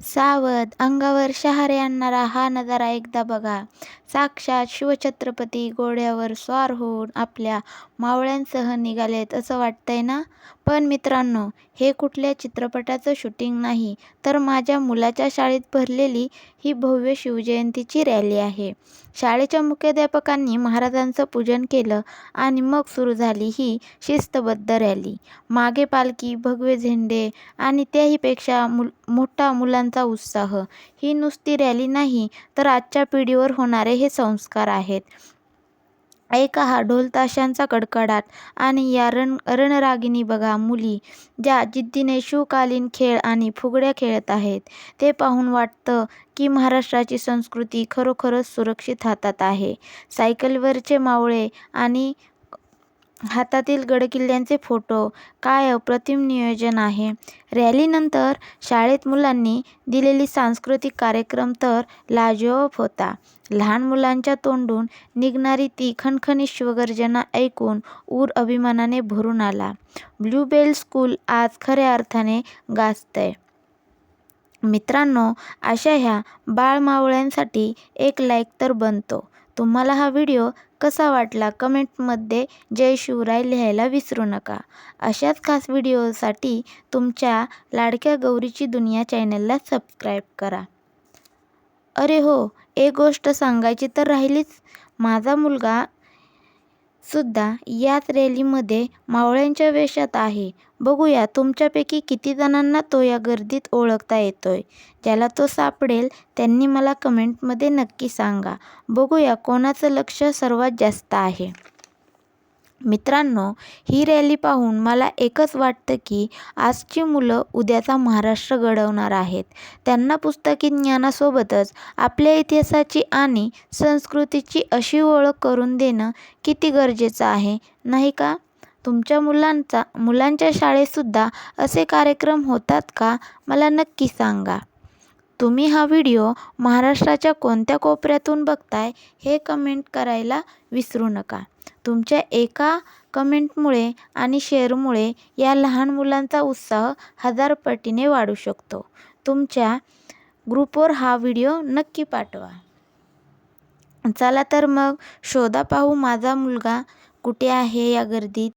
सावध अंगावर शहारे आणणारा हा नजारा एकदा बघा. साक्षात शिवछत्रपती घोड्यावर स्वार होऊन आपल्या मावळ्यांसह निघालेत असं वाटतंय ना? पण मित्रांनो हे कुठल्या चित्रपटाचं शूटिंग नाही तर माझ्या मुलाच्या शाळेत भरलेली ही भव्य शिवजयंतीची रॅली आहे. शाळेच्या मुख्याध्यापकांनी महाराजांचं पूजन केलं आणि मग सुरू झाली ही शिस्तबद्ध रॅली. मागे पालखी भगवे झेंडे आणि त्याहीपेक्षा मुल मोठा मुलांचा उत्साह. ही नुसती रॅली नाही तर आजच्या पिढीवर होणारे हे संस्कार आहेत. ऐका हा ढोलताशांचा कडकडाट आणि या रण रणरागिणी बघा मुली ज्या जिद्दीने शिवकालीन खेळ आणि फुगड्या खेळत आहेत. ते पाहून वाटतं की महाराष्ट्राची संस्कृती खरोखरच सुरक्षित हातात आहे. सायकलवरचे मावळे आणि हातातील गडकिल्ल्यांचे फोटो. काय अप्रतिम नियोजन आहे? रॅलीनंतर शाळेत मुलांनी दिलेली सांस्कृतिक कार्यक्रम तर लाजवाब होता. लहान मुलांच्या तोंडून निघणारी ती खणखणीत शिवगर्जना ऐकून ऊर अभिमानाने भरून आला. ब्लूबेल स्कूल आज खऱ्या अर्थाने गाजतंय. मित्रांनो अशा ह्या बाळमावळ्यांसाठी एक लाईक तर बनतो. तुम्हाला हा व्हिडिओ कसा वाटला कमेंटमध्ये जय शिवराय लिहायला विसरू नका. अशाच खास व्हिडिओसाठी तुमच्या लाडक्या गौरीची दुनिया चॅनलला सबस्क्राईब करा. अरे हो एक गोष्ट सांगायची तर राहिलीच. माझा मुलगा सुद्धा याच रॅलीमध्ये मावळ्यांच्या वेशात आहे. बघूया तुमच्यापैकी किती जणांना तो या गर्दीत ओळखता येतोय. ज्याला तो सापडेल त्यांनी मला कमेंटमध्ये नक्की सांगा. बघूया कोणाचं लक्ष सर्वात जास्त आहे. मित्रांनो ही रॅली पाहून मला एकच वाटतं की आजची मुलं उद्याचा महाराष्ट्र घडवणार आहेत. त्यांना पुस्तकी ज्ञानासोबतच आपल्या इतिहासाची आणि संस्कृतीची अशी ओळख करून देणं किती गरजेचं आहे नाही का? तुमच्या मुलांचा मुलांच्या शाळेतसुद्धा असे कार्यक्रम होतात का? मला नक्की सांगा. तुम्ही हा व्हिडिओ महाराष्ट्राच्या कोणत्या कोपऱ्यातून बघताय हे कमेंट करायला विसरू नका. तुमच्या एका कमेंटमुळे आणि शेअरमुळे या लहान मुलांचा उत्साह हजार पटीने वाढू शकतो. तुमच्या ग्रुपवर हा व्हिडिओ नक्की पाठवा. चला तर मग शोधा पाहू माझा मुलगा कुठे आहे या गर्दीत.